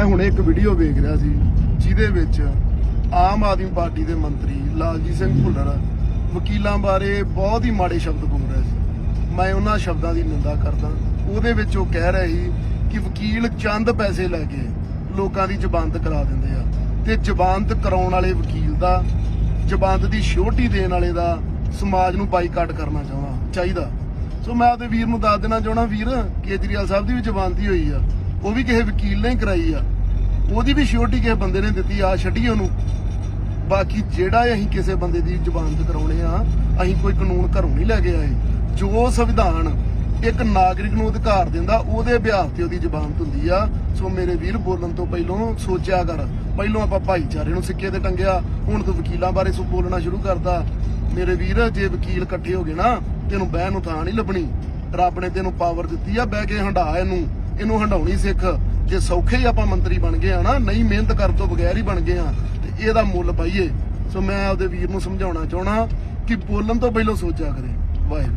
ਮੈਂ ਹੁਣੇ ਇੱਕ ਵੀਡੀਓ ਵੇਖ ਰਿਹਾ ਸੀ, ਜਿਹਦੇ ਵਿੱਚ ਆਮ ਆਦਮੀ ਪਾਰਟੀ ਦੇ ਮੰਤਰੀ ਲਾਲਜੀਤ ਸਿੰਘ ਭੁੱਲਰ ਵਕੀਲਾਂ ਬਾਰੇ ਬਹੁਤ ਹੀ ਮਾੜੇ ਸ਼ਬਦ ਬੋਲ ਰਿਹਾ ਸੀ। ਮੈਂ ਉਹਨਾਂ ਸ਼ਬਦਾਂ ਦੀ ਨਿੰਦਾ ਕਰਦਾ, ਉਹਦੇ ਵਿੱਚ ਉਹ ਕਹਿ ਰਿਹਾ ਸੀ ਕਿ ਵਕੀਲ ਚੰਦ ਪੈਸੇ ਲੈ ਕੇ ਲੋਕਾਂ ਦੀ ਜਬਾਨਤ ਕਰਾ ਦਿੰਦੇ ਆ ਤੇ ਜਬਾਨਤ ਕਰਾਉਣ ਵਾਲੇ ਵਕੀਲ ਦਾ, ਜਬਾਨਤ ਦੀ ਸ਼ੋਰਟੀ ਦੇਣ ਵਾਲੇ ਦਾ ਸਮਾਜ ਨੂੰ ਬਾਈਕਾਟ ਕਰਨਾ ਚਾਹੁੰਦਾ, ਚਾਹੀਦਾ। ਸੋ ਮੈਂ ਆਪਦੇ ਵੀਰ ਨੂੰ ਦੱਸ ਦੇਣਾ ਚਾਹਣਾ ਵੀਰ, ਕੇਜਰੀਵਾਲ ਸਾਹਿਬ ਦੀ ਵੀ ਜਬਾਨਤੀ ਹੋਈ ਆ। ਉਹ ਵੀ ਕਿਸੇ ਵਕੀਲ ਨੇ ਕਰਾਈ ਆ। ਉਹਦੀ ਵੀ ਸ਼ਿਓਰਟੀ ਕਿਸੇ ਬੰਦੇ ਨੇ ਦਿੱਤੀ ਆ, ਛੱਡੀ ਉਹਨੂੰ। ਬਾਕੀ ਜਿਹੜਾ ਅਸੀਂ ਕਿਸੇ ਬੰਦੇ ਦੀ ਜ਼ਮਾਨਤ ਕਰਾਉਣੇ ਆ, ਅਸੀਂ ਕੋਈ ਕਾਨੂੰਨ ਘਰੋਂ ਨਹੀਂ ਲੈ ਕੇ ਆਏ। ਜੋ ਸੰਵਿਧਾਨ ਇੱਕ ਨਾਗਰਿਕ ਨੂੰ ਅਧਿਕਾਰ ਦਿੰਦਾ, ਉਹਦੇ ਬਿਹਾਫ ਤੇ ਉਹਦੀ ਜ਼ਮਾਨਤ ਹੁੰਦੀ ਆ। ਸੋ ਮੇਰੇ ਵੀਰ, ਬੋਲਣ ਤੋਂ ਪਹਿਲਾਂ ਸੋਚਿਆ ਕਰ। ਪਹਿਲਾਂ ਆਪਾਂ ਭਾਈਚਾਰੇ ਨੂੰ ਸਿੱਕੇ ਤੇ ਟੰਗਿਆ, ਹੁਣ ਤੂੰ ਵਕੀਲਾਂ ਬਾਰੇ ਸੋ ਬੋਲਣਾ ਸ਼ੁਰੂ ਕਰਦਾ। ਮੇਰੇ ਵੀਰ, ਜੇ ਵਕੀਲ ਇਕੱਠੇ ਹੋ ਗਏ ਨਾ, ਤੈਨੂੰ ਬਹਿਣ ਨੂੰ ਥਾਂ ਨਹੀਂ ਲੱਭਣੀ। ਰੱਬ ਨੇ ਤੈਨੂੰ ਪਾਵਰ ਦਿੱਤੀ ਆ, ਬਹਿ ਕੇ ਹੰਢਾ ਇਹਨੂੰ। ਇਹਨੂੰ ਹੰਡਾਉਣੀ ਸਿੱਖ। ਜੇ ਸੌਖੇ ਹੀ ਆਪਾਂ ਮੰਤਰੀ ਬਣ ਗਏ ਆ ਨਾ, ਨਹੀਂ ਮਿਹਨਤ ਕਰਨ ਤੋਂ ਬਗੈਰ ਹੀ ਬਣ ਗਏ ਆ, ਤੇ ਇਹਦਾ ਮੁੱਲ ਪਾਈਏ। ਸੋ ਮੈਂ ਆਪਦੇ ਵੀਰ ਨੂੰ ਸਮਝਾਉਣਾ ਚਾਹਣਾ ਕਿ ਬੋਲਣ ਤੋਂ ਪਹਿਲਾਂ ਸੋਚਿਆ ਕਰੇ। ਵਾਹਿਗੁਰੂ।